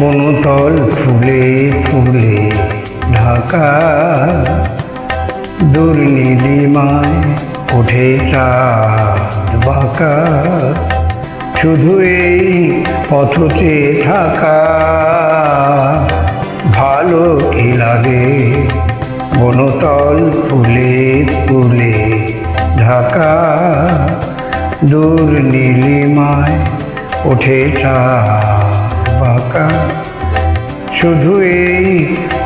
বনতল ফুলে ফুলে ঢাকা দুর্নীলিমায় ওঠে চাঁদ বাঁকা। শুধু এই পথতে থাকা। ভালো কি লাগে। বনতল ফুলে ফুলে, ঢাকা দূর নীলিমায় ওঠে বাঁকা। শুধু এই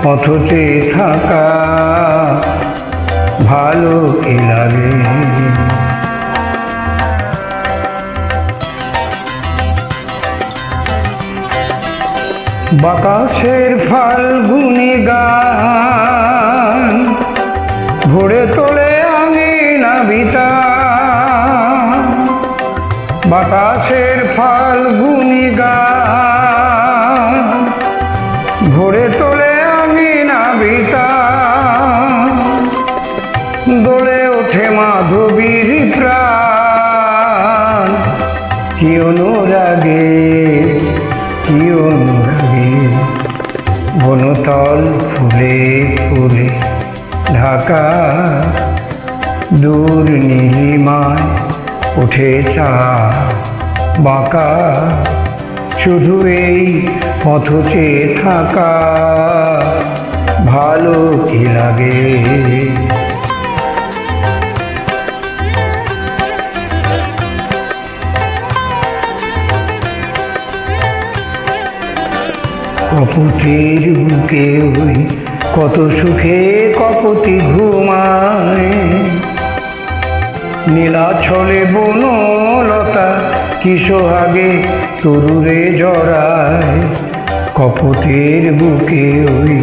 পথতে থাকা ভালো কি লাগে। বাতাসের ফাল্গুনি গান ভরে তোলে আমি বিতা বাতাসের ফাল্গুনি গান ভরে ঢাকা দূর নীলিমায় উঠে চা বাঁকা। শুধু এই পথচে থাকা ভালো কি লাগে? কপতির বুকে ওই কত সুখে কপতি ঘুমায়। নীলাছলে বনলতা কি সোহাগে তরুরে জড়ায়। কপতের বুকে ওই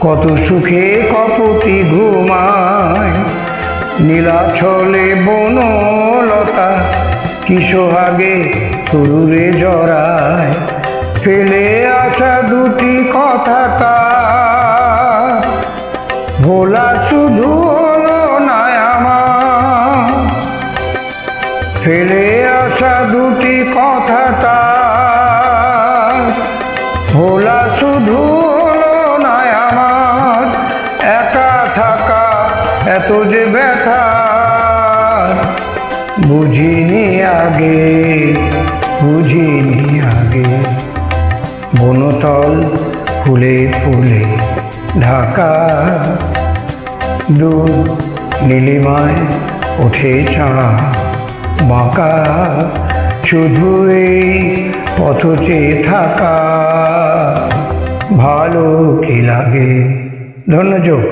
কত সুখে কপতি ঘুমায়। নীলাছলে বনলতা কি সোহাগে তরুরে জড়ায়। ফেলে আসা দুটি কথা তার থাকা, এত যে ব্যথা, বুঝিনি আগে বুঝিনি আগে। বনতল ফুলে ফুলে ঢাকা দূর নীলিমায় ওঠে চা বাঁকা, শুধু এই পথচে থাকা ভালো কি লাগে? ধন্যযোগ